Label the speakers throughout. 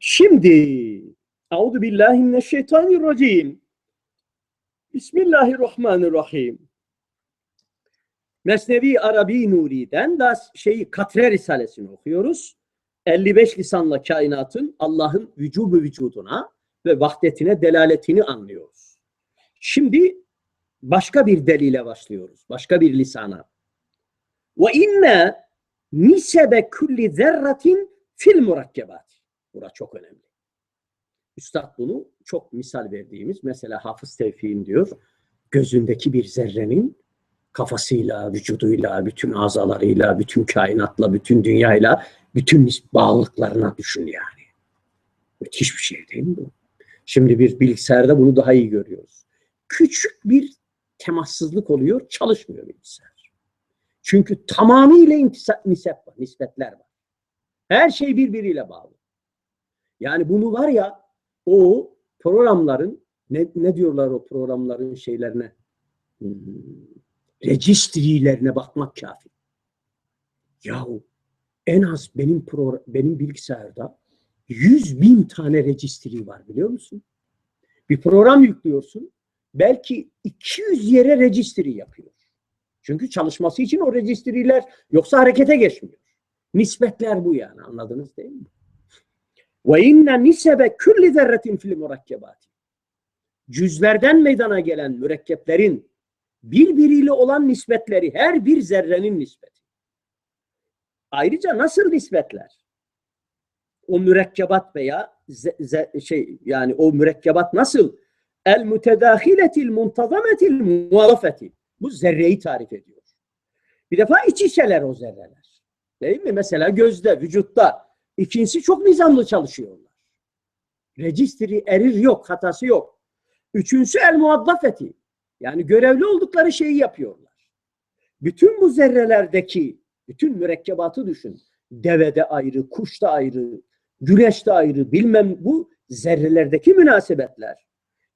Speaker 1: Şimdi Euzu billahi mineşşeytanirracim. Bismillahirrahmanirrahim. Mesnevi Arabi Nuri'den da şeyi Katre Risalesini okuyoruz. 55 lisanla kainatın Allah'ın vücubu vücuduna ve vahdetine delaletini anlıyoruz. Şimdi başka bir delile başlıyoruz. Başka bir lisana. Ve inne nisebe kulli zerratin fil murakkebat. Bura çok önemli. Üstad bunu çok misal verdiğimiz mesela Hafız Tevfik'in diyor gözündeki bir zerrenin kafasıyla, vücuduyla, bütün azalarıyla, bütün kainatla, bütün dünyayla, bütün bağlılıklarına düşün yani. Müthiş bir şey değil mi bu? Şimdi bir bilgisayarda bunu daha iyi görüyoruz. Küçük bir temassızlık oluyor, çalışmıyor bilgisayar. Çünkü tamamıyla nisep var, nispetler var. Her şey birbiriyle bağlı. Yani bunu var ya o programların ne, ne diyorlar o programların şeylerine hmm, bakmak kafi. Yahu en az benim benim bilgisayarda 100 bin tane registri var biliyor musun? Bir program yüklüyorsun belki 200 yere registri yapıyor. Çünkü çalışması için o registriler yoksa harekete geçmiyor. Nispetler bu yani anladınız değil mi? Ve inne nisebe külli zerretin fil murakkebat. Cüzlerden meydana gelen mürekkeplerin birbiriyle olan nispetleri her bir zerrenin nispeti. Ayrıca nasıl nispetler? O mürekkebat veya şey yani o mürekkebat nasıl? El mütedahiletil muntazametil muhalafeti. Bu zerreyi tarif ediyor. Bir defa iç içeler o zerreler. Değil mi? Mesela gözde, vücutta. İkincisi çok nizamlı çalışıyorlar. Registri erir yok, hatası yok. Üçüncüsü el muaddafeti. Yani görevli oldukları şeyi yapıyorlar. Bütün bu zerrelerdeki bütün mürekkebatı düşün. Devede ayrı, kuşta ayrı, güneşte ayrı, bilmem bu zerrelerdeki münasebetler.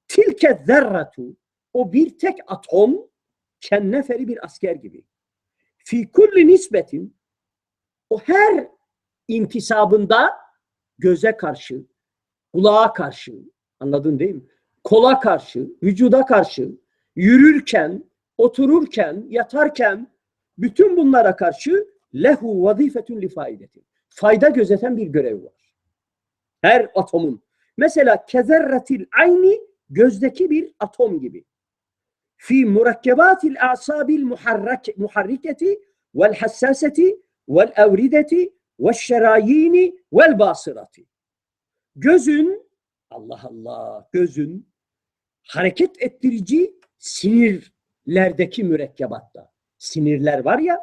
Speaker 1: Tilke zerratu o bir tek atom kenneferi bir asker gibi. Fi kulli nisbetin o her intisabında göze karşı, kulağa karşı, anladın değil mi? Kola karşı, vücuda karşı, yürürken, otururken, yatarken bütün bunlara karşı lehu vazifetun li faideti. Fayda gözeten bir görev var. Her atomun. Mesela kezerretil ayni gözdeki bir atom gibi. Fi murakkebatil asabil muharriketi vel hassaseti vel evrideti ve şerayini vel basirati. Gözün Allah Allah gözün hareket ettirici sinirlerdeki mürekkebatta. Sinirler var ya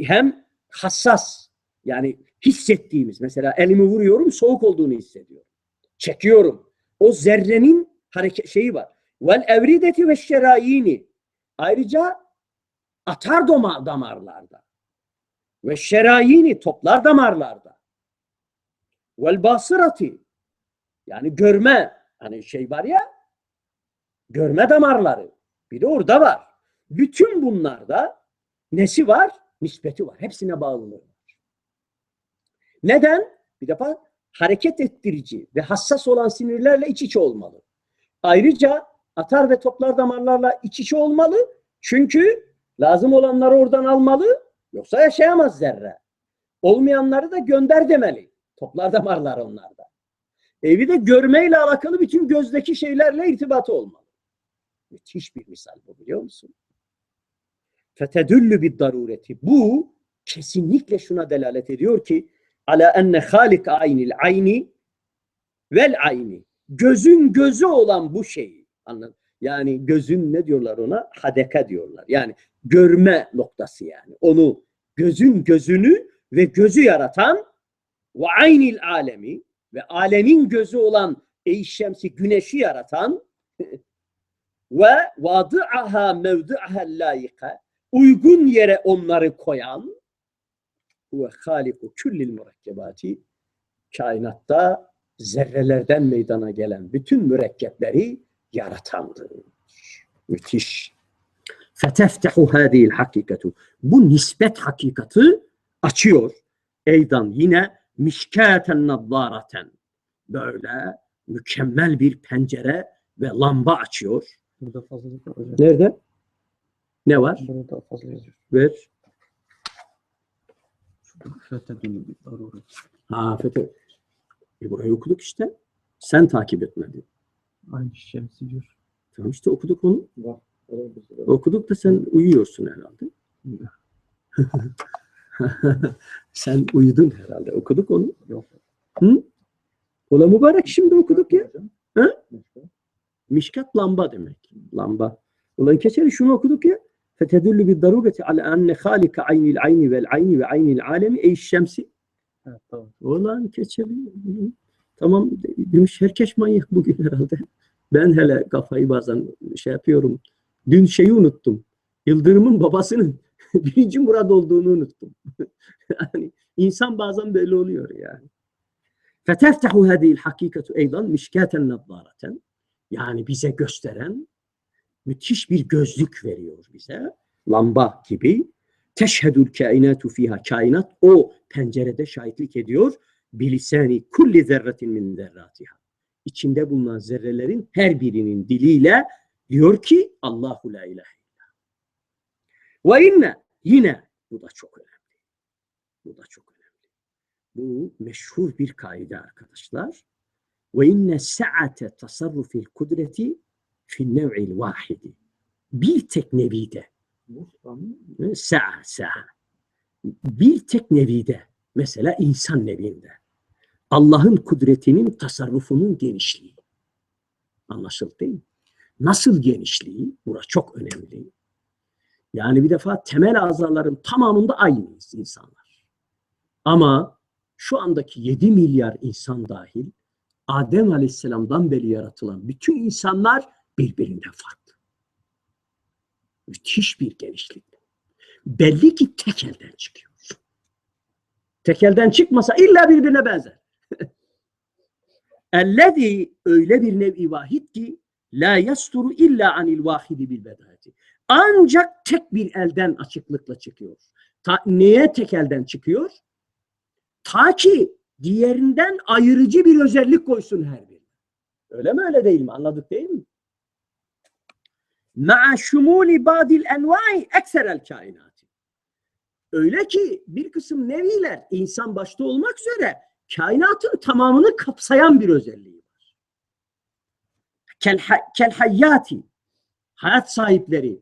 Speaker 1: hem hassas yani hissettiğimiz mesela elimi vuruyorum soğuk olduğunu hissediyorum. Çekiyorum. O zerrenin hareket şeyi var. Vel evrideti ve şerayini. Ayrıca atar damarlarda ve şerayini toplar damarlarda. Vel basırati yani görme hani şey var ya görme damarları. Bir de orada var. Bütün bunlarda nesi var? Nispeti var. Hepsine var. Neden? Bir defa hareket ettirici ve hassas olan sinirlerle iç içe olmalı. Ayrıca atar ve toplar damarlarla iç içe olmalı. Çünkü lazım olanları oradan almalı. Yoksa yaşayamaz zerre. Olmayanları da gönder demeli. Toplar damarlar onlarda. Evi de görmeyle alakalı bütün gözdeki şeylerle irtibatı olmalı. Müthiş bir misal bu biliyor musun? Fetedüllü bir darureti. Bu kesinlikle şuna delalet ediyor ki ala enne halik aynil ayni vel ayni. Gözün gözü olan bu şeyi. Anladın? Yani gözün ne diyorlar ona? Hadeka diyorlar. Yani görme noktası yani. Onu gözün gözünü ve gözü yaratan ve aynil alemi ve alemin gözü olan ey şemsi güneşi yaratan ve vadı'aha mevdu'aha layıka uygun yere onları koyan ve haliku küllil mürekkebati kainatta zerrelerden meydana gelen bütün mürekkepleri yaratandır. Müthiş. Feteftehu hâzihil hakikatu. Bu nispet hakikati açıyor. Eydan yine mişkâten nazzâraten. böyle mükemmel bir pencere ve lamba açıyor.
Speaker 2: Burada var hocam.
Speaker 1: Nerede? Ne var?
Speaker 2: Burada fazla yazıyor.
Speaker 1: Ver. Ha FETÖ. E burayı okuduk işte. Sen takip etmedin.
Speaker 2: Aynı şemsi diyor.
Speaker 1: Tamam işte okuduk onu.
Speaker 2: Var.
Speaker 1: Okuduk da sen uyuyorsun herhalde. sen uyudun herhalde. Okuduk onu.
Speaker 2: Yok.
Speaker 1: Hı? Ola mübarek şimdi okuduk ya. Hı? Mişkat lamba demek. Lamba. Ulan keçeli şunu okuduk ya. Fetedullu bir darureti ala enne halika aynil ayni vel ayni ve aynil alemi ey şemsi.
Speaker 2: Evet tamam.
Speaker 1: Ulan keçeli. Tamam demiş herkes manyak bugün herhalde. Ben hele kafayı bazen şey yapıyorum. Dün şeyi unuttum. Yıldırım'ın babasının birinci Murad olduğunu unuttum. yani insan bazen böyle oluyor yani. فَتَفْتَحُ هَذِهِ الْحَقِيقَةُ اَيْضًا مِشْكَاتًا نَظَّارَةً Yani bize gösteren müthiş bir gözlük veriyor bize. Lamba gibi. Teşhedül kainatu fiha kainat o pencerede şahitlik ediyor. Bilisani kulli zerretin min zerratiha. İçinde bulunan zerrelerin her birinin diliyle diyor ki Allahu la ilahe illa. Ve inne yine bu da çok önemli. Bu da çok önemli. Bu meşhur bir kaide arkadaşlar. Ve inne sa'ate tasarrufil kudreti fi nev'il vahidi. Bir tek nevide sa'a sa'a. Bir tek nevide mesela insan nevinde Allah'ın kudretinin tasarrufunun genişliği. Anlaşıldı değil mi? Nasıl genişliği? Burası çok önemli. Yani bir defa temel azaların tamamında aynıyız insanlar. Ama şu andaki 7 milyar insan dahil Adem Aleyhisselam'dan beri yaratılan bütün insanlar birbirinden farklı. Müthiş bir genişlik. Belli ki tek elden çıkıyor. Tek elden çıkmasa illa birbirine benzer. Ellezî öyle bir nevi vahid ki la yasturu illa anil vahidi bil bedahati. Ancak tek bir elden açıklıkla çıkıyor. Ta, neye tek elden çıkıyor? Ta ki diğerinden ayırıcı bir özellik koysun her biri. Öyle mi öyle değil mi? Anladık değil mi? Ma'a şumuli badil envai ekserel kainati. Öyle ki bir kısım neviler insan başta olmak üzere kainatın tamamını kapsayan bir özelliği Kel, ha- kel hayyati hayat sahipleri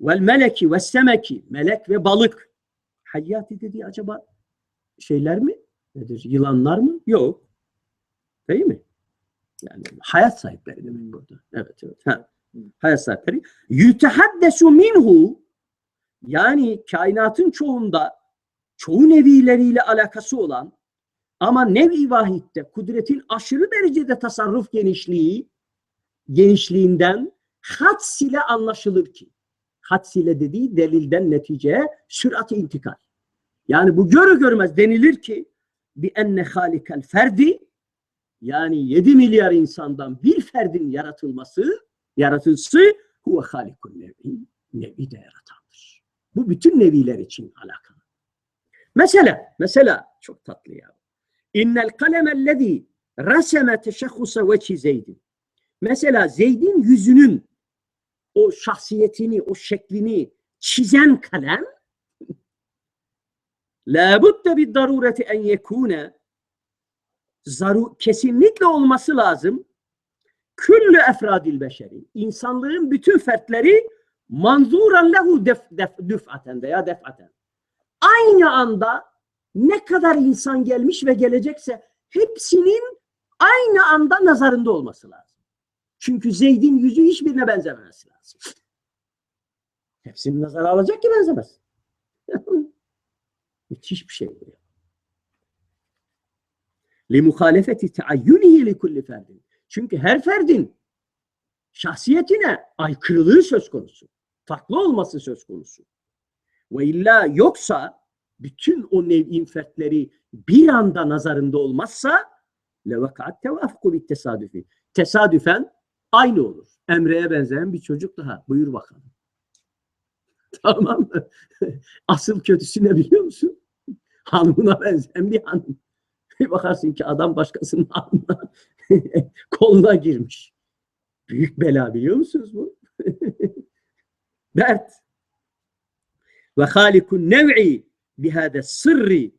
Speaker 1: vel meleki ve semeki melek ve balık. Hayyati dediği acaba şeyler mi? Nedir? Yılanlar mı? Yok. Değil mi? Yani hayat sahipleri demek burada. Evet evet. Ha. Hayat sahipleri. Yütehaddesu minhu yani kainatın çoğunda çoğu nevileriyle alakası olan ama nevi vahitte kudretin aşırı derecede tasarruf genişliği genişliğinden hads ile anlaşılır ki hads ile dediği delilden neticeye sürat-i intikal. Yani bu görü görmez denilir ki bi enne halikel ferdi yani 7 milyar insandan bir ferdin yaratılması yaratılsı huve halikun nevi nevi de yaratandır. Bu bütün neviler için alakalı. Mesela mesela çok tatlı ya. İnnel kalemellezî reseme teşehhusa veçhi Zeydin. Mesela Zeyd'in yüzünün o şahsiyetini, o şeklini çizen kalem la budde bir darureti en yekune zaru kesinlikle olması lazım. Küllü efradil beşeri. insanlığın bütün fertleri manzuran lehu def, def, düf'aten veya def'aten. Aynı anda ne kadar insan gelmiş ve gelecekse hepsinin aynı anda nazarında olması lazım. Çünkü Zeyd'in yüzü hiçbirine benzememesi lazım. Hepsini nazara alacak ki benzemez. Müthiş bir şey bu ya. لِمُخَالَفَةِ تَعَيُّنِهِ لِكُلِّ ferdin. Çünkü her ferdin şahsiyetine aykırılığı söz konusu. Farklı olması söz konusu. Ve illa yoksa bütün o nev'in fertleri bir anda nazarında olmazsa levakat tevafuku bit tesadüfi. Tesadüfen aynı olur. Emre'ye benzeyen bir çocuk daha. Buyur bakalım. Tamam mı? Asıl kötüsü ne biliyor musun? Hanımına benzeyen bir hanım. Bir bakarsın ki adam başkasının alnına, koluna girmiş. Büyük bela biliyor musunuz bu? Dert. Ve halikun nev'i bihâde sırri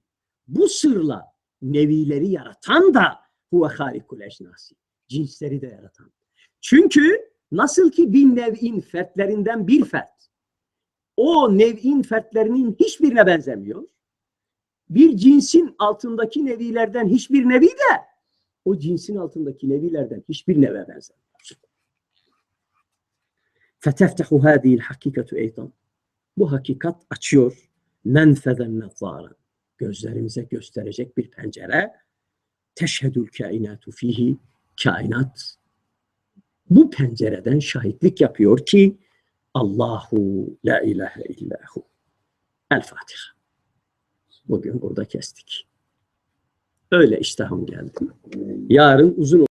Speaker 1: bu sırla nevileri yaratan da huve halikul eşnasi. Cinsleri de yaratan. Çünkü nasıl ki bir nev'in fertlerinden bir fert o nev'in fertlerinin hiçbirine benzemiyor. Bir cinsin altındaki nevilerden hiçbir nevi de o cinsin altındaki nevilerden hiçbir neve benzemiyor. فَتَفْتَحُ هَذِهِ الْحَقِيقَةُ اَيْضًا Bu hakikat açıyor menfeden nezara. Gözlerimize gösterecek bir pencere. Teşhedül kainatu fihi kainat. bu pencereden şahitlik yapıyor ki Allahu la ilahe illahu. El Fatiha. Bugün burada kestik. Öyle iştahım geldi. Yarın uzun